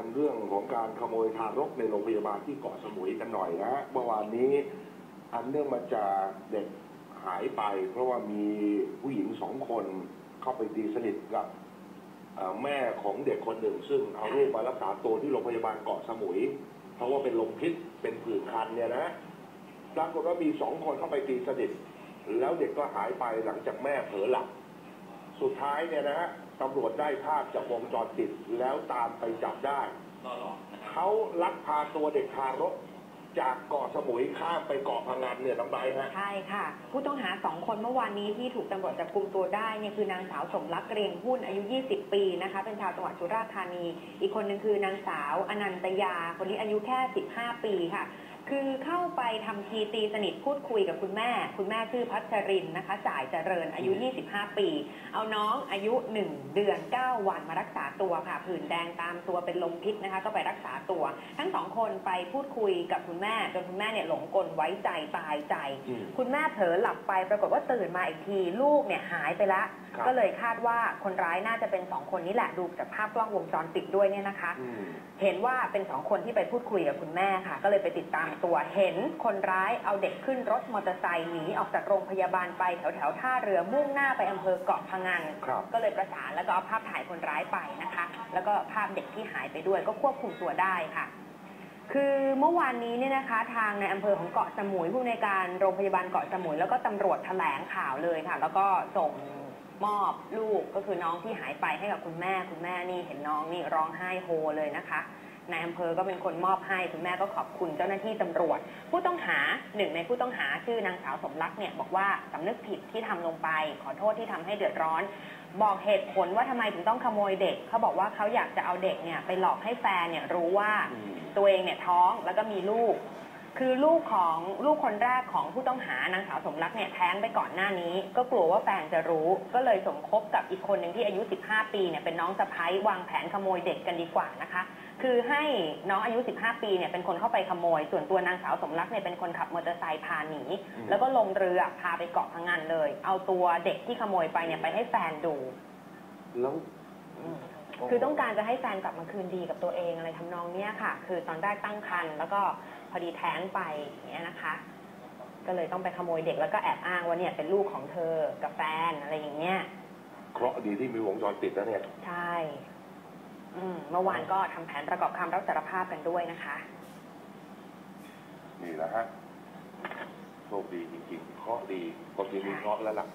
ันเรื่องของการขโมยทารกในโรงพยาบาลที่เกาะสมุยกันหน่อยนะเมื่อวานนี้อันเนื่องมาจากเด็กหายไป เพราะว่ามีผู้หญิงสองคนเข้าไปตีสนิทกับแม่ของเด็กคนหนึ่ง ซึ่งเอาลูกมารักษาตัวที่โรงพยาบาลเกาะสมุย เพราะว่าเป็นลมพิษเป็นผื่นคันเนี่ยนะปรากฏว่ามีสองคนเข้าไปตีสนิทแล้วเด็กก็หายไปหลังจากแม่เผลอหลับสุดท้ายเนี่ยนะฮะ ตำรวจได้ภาพจากวงจรปิดแล้วตามไปจับได้ เขาลักพาตัวเด็กทารกจากเกาะสมุยข้ามไปเกาะพังงานเนี่ยน้องใบร์ทฮะใช่ค่ะ ผู้ต้องหาสองคนเมื่อวานนี้ที่ถูกตำรวจจับกุมตัวได้เนี่ยคือนางสาวสมรักเรียงหุ้นอายุ 20 ปีนะคะ เป็นชาวจังหวัดสุราษฎร์ธานี อีกคนหนึ่งคือนางสาวอนันตยา คนนี้อายุแค่ 15 ปีค่ะคือเข้าไปทำทีตีสนิทพูดคุยกับคุณแม่ คุณแม่ชื่อพัชรินนะคะ จ่ายเจริญอายุ 25 ปี เอาน้องอายุ 1 เดือน 9 วันมารักษาตัวค่ะผื่นแดงตามตัวเป็นลมพิษนะคะ ก็ไปรักษาตัว ทั้งสองคนไปพูดคุยกับคุณแม่ จนคุณแม่เนี่ยหลงกลไว้ใจตายใจอืมคุณแม่เผลอหลับไปปรากฏว่าตื่นมาอีกทีลูกเนี่ยหายไปละครับก็เลยคาดว่าคนร้ายน่าจะเป็นสองคนนี้แหละดูจากภาพกล้องวงจรปิดด้วยเนี่ยนะคะอืมเห็นว่าเป็นสองคนที่ไปพูดคุยกับคุณแม่ค่ะ ก็เลยไปติดตามตัวเห็นคนร้ายเอาเด็กขึ้นรถมอเตอร์ไซค์หนีออกจากโรงพยาบาลไปแถวแถวๆท่าเรือมุ่งหน้าไปอำเภอเกาะพะงัน ครับก็เลยประสานแล้วก็เอาภาพถ่ายคนร้ายไปนะคะ แล้วก็ภาพเด็กที่หายไปด้วยก็ควบคุมตัวได้ค่ะ คือเมื่อวานนี้เนี่ยนะคะ ทางในอำเภอของเกาะสมุยผู้ในวยการโรงพยาบาลเกาะสมุยแล้วก็ตำรวจแถลงข่าวเลยค่ะ แล้วก็ส่งมอบลูกก็คือน้องที่หายไปให้กับคุณแม่ คุณแม่นี่เห็นน้องนี่ร้องไห้โฮเลยนะคะ นายอำเภอก็เป็นคนมอบให้คุณแม่ก็ขอบคุณเจ้าหน้าที่ตำรวจ ผู้ต้องหาหนึ่งในผู้ต้องหาชื่อนางสาวสมรักเนี่ยบอกว่าสำนึกผิดที่ทำลงไป ขอโทษที่ทำให้เดือดร้อน บอกเหตุผลว่าทำไมถึงต้องขโมยเด็ก เขาบอกว่าเขาอยากจะเอาเด็กเนี่ยไปหลอกให้แฟนเนี่ยรู้ว่าตัวเองเนี่ยท้องแล้วก็มีลูก คือลูกของลูกคนแรกของผู้ต้องหานางสาวสมรักเนี่ยแท้งไปก่อนหน้านี้ ก็กลัวว่าแฟนจะรู้ ก็เลยสมคบกับอีกคนหนึ่งที่อายุ 15 ปีเนี่ยเป็นน้องสะพ้ยวางแผนขโมยเด็กกันดีกว่านะคะ คือให้น้องอายุ 15 ปีเนี่ยเป็นคนเข้าไปขโมย ส่วนตัวนางสาวสมรักเนี่ยเป็นคนขับมอเตอร์ไซค์พาหนีอืมแล้วก็ลงเรือพาไปเกาะพังงานเลย เอาตัวเด็กที่ขโมยไปเนี่ยไปให้แฟนดูแล้วคือต้องการจะให้แฟนกลับมาคืนดีกับตัวเองอะไรทำนองเนี้ยค่ะ คือตอนแรกตั้งครรภ์แล้วก็ พอดีแท้งไปอย่างเงี้ยนะคะ ก็เลยต้องไปขโมยเด็กแล้วก็แอบอ้างว่าเนี่ยเป็นลูกของเธอกับแฟนอะไรอย่างเงี้ยเคราะห์ดีที่มีวงจรปิดแล้วเนี่ยใช่อืมเมื่อวานก็ทำแผนประกอบคำรับสารภาพกันด้วยนะคะ นี่แหละฮะโชคดีจริงๆเคราะห์ดีคนที่มีเคราะห์แล้วล่ะ